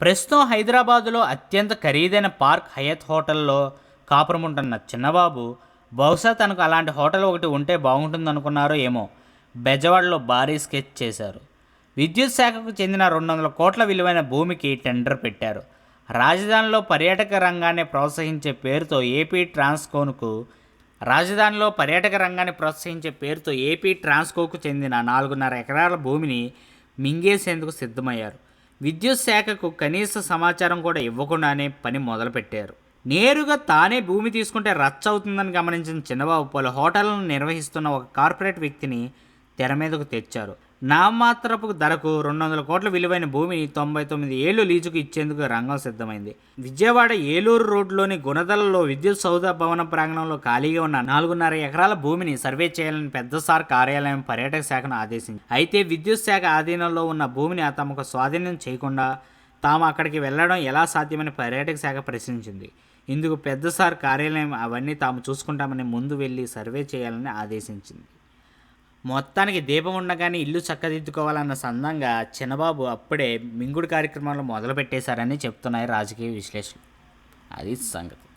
ప్రస్తుతం హైదరాబాదులో అత్యంత ఖరీదైన పార్క్ హయత్ హోటల్లో కాపురముంటున్న చిన్నబాబు బహుశా తనకు అలాంటి హోటల్ ఒకటి ఉంటే బాగుంటుందనుకున్నారో ఏమో. బెజవాడలో భారీ స్కెచ్ చేశారు. విద్యుత్ శాఖకు చెందిన రెండు వందల కోట్ల విలువైన భూమికి టెండర్ పెట్టారు. రాజధానిలో పర్యాటక రంగాన్ని ప్రోత్సహించే పేరుతో ఏపీ ట్రాన్స్కోన్కు రాజధానిలో పర్యాటక రంగాన్ని ప్రోత్సహించే పేరుతో ఏపీ ట్రాన్స్కోకు చెందిన నాలుగున్నర ఎకరాల భూమిని మింగేసేందుకు సిద్ధమయ్యారు. విద్యుత్ శాఖకు కనీస సమాచారం కూడా ఇవ్వకుండానే పని మొదలుపెట్టారు. నేరుగా తానే భూమి తీసుకుంటే రచ్చ అవుతుందని గమనించిన చిన్నబాబు పలు హోటళ్ళను నిర్వహిస్తున్న ఒక కార్పొరేట్ వ్యక్తిని తెర మీదకు తెచ్చారు. నామాత్రపు ధరకు రెండు వందల కోట్ల విలువైన భూమిని తొంభై తొమ్మిది ఏళ్ళు లీజుకు ఇచ్చేందుకు రంగం సిద్ధమైంది. విజయవాడ ఏలూరు రోడ్లోని గుణదలలో విద్యుత్ సౌధ భవన ప్రాంగణంలో ఖాళీగా ఉన్న నాలుగున్నర ఎకరాల భూమిని సర్వే చేయాలని పెద్ద సార్ కార్యాలయం పర్యాటక శాఖను ఆదేశించింది. అయితే విద్యుత్ శాఖ ఆధీనంలో ఉన్న భూమిని తమకు స్వాధీనం చేయకుండా తాము అక్కడికి వెళ్ళడం ఎలా సాధ్యమని పర్యాటక శాఖ ప్రశ్నించింది. ఇందుకు పెద్ద సార్ కార్యాలయం అవన్నీ తాము చూసుకుంటామని ముందు వెళ్ళి సర్వే చేయాలని ఆదేశించింది. మొత్తానికి దీపం ఉండగానే ఇల్లు చక్కదిద్దుకోవాలన్న సందంగా చిన్నబాబు అప్పుడే మింగుడు కార్యక్రమాలు మొదలుపెట్టేశారని చెప్తున్నాయి రాజకీయ విశ్లేషణ అది సంగతి.